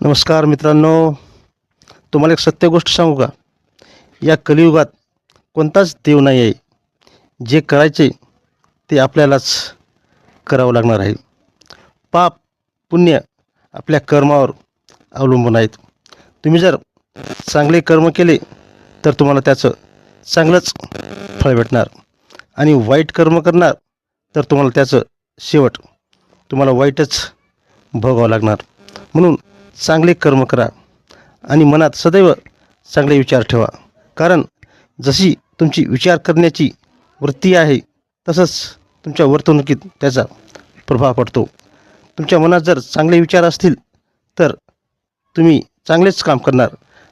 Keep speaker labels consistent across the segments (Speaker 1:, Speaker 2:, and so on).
Speaker 1: नमस्कार मित्रांनो तुम्हाला एक सत्य गोष्ट सांगू का? या कलियुगात कोणताच देव नाही आहे जे करायचे ते आपल्यालाच करावं लागणार आहे. पाप पुण्य आपल्या कर्मावर अवलंबून आहेत. तुम्ही जर चांगले कर्म केले तर तुम्हाला त्याचं चांगलंच फळ भेटणार. आणि वाईट कर्म करणार तर तुम्हाला त्याचं शेवट तुम्हाला वाईटच भोगावं लागणार. म्हणून चांगले कर्म करा आणि मनात सदैव चांगले विचार ठेवा. कारण जशी तुमची विचार करण्याची वृत्ती आहे तसंच तुमच्या वर्तणुकीत त्याचा प्रभाव पडतो. तुमच्या मनात जर चांगले विचार असतील तर तुम्ही चांगलेच काम करणार.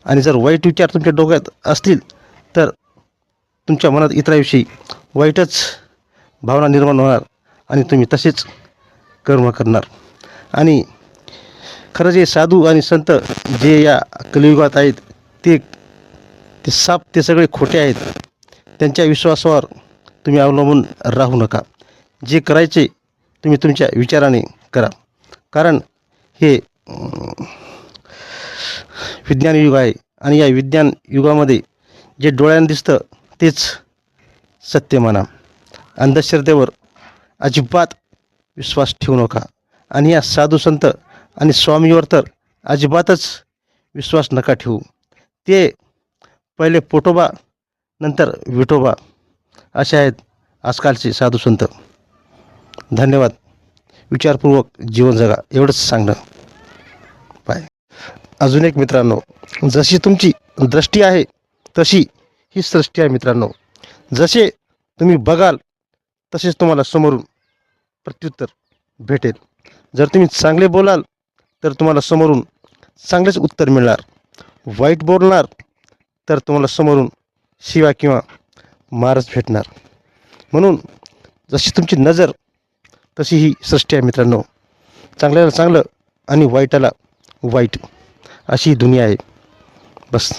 Speaker 1: आणि जर वाईट विचार तुमच्या डोक्यात असतील तर तुमच्या मनात इतराविषयी वाईटच भावना निर्माण होणार आणि तुम्ही तसेच कर्म करणार. आणि खरं जे साधू आणि संत जे या कलियुगात आहेत ते ते साप ते सगळे खोटे आहेत. त्यांच्या विश्वासावर तुम्ही अवलंबून राहू नका. जे करायचे तुम्ही तुमच्या विचाराने करा. कारण हे विज्ञान युग आहे आणि या विज्ञान युगामध्ये जे डोळ्यानं दिसतं तेच सत्य माना अंधश्रद्धेवर अजिबात विश्वास ठेवू नका. आणि या साधू संत आणि स्वामीवर तर अजिबातच विश्वास नका ठेवू. ते पहिले पोटोबा नंतर विठोबा असे आहेत आजकालचे साधू संत. धन्यवाद. विचारपूर्वक जीवन जगा एवढंच सांगणं. बाय. अजून एक मित्रांनो जशी तुमची दृष्टी आहे तशी ही सृष्टी आहे मित्रांनो. जसे तुम्ही बघाल तसेच तुम्हाला समोरून प्रत्युत्तर भेटेल. जर तुम्ही चांगले बोलाल तर तुम्हाला समोरून चांगलेच उत्तर मिळणार. वाईट बोलणार तर तुम्हाला समोरून शिवा किंवा मारच भेटणार. म्हणून जशी तुमची नजर तशी ही सृष्टी आहे मित्रांनो. चांगल्याला चांगलं आणि वाईटाला वाईट अशी ही दुनिया आहे. बस.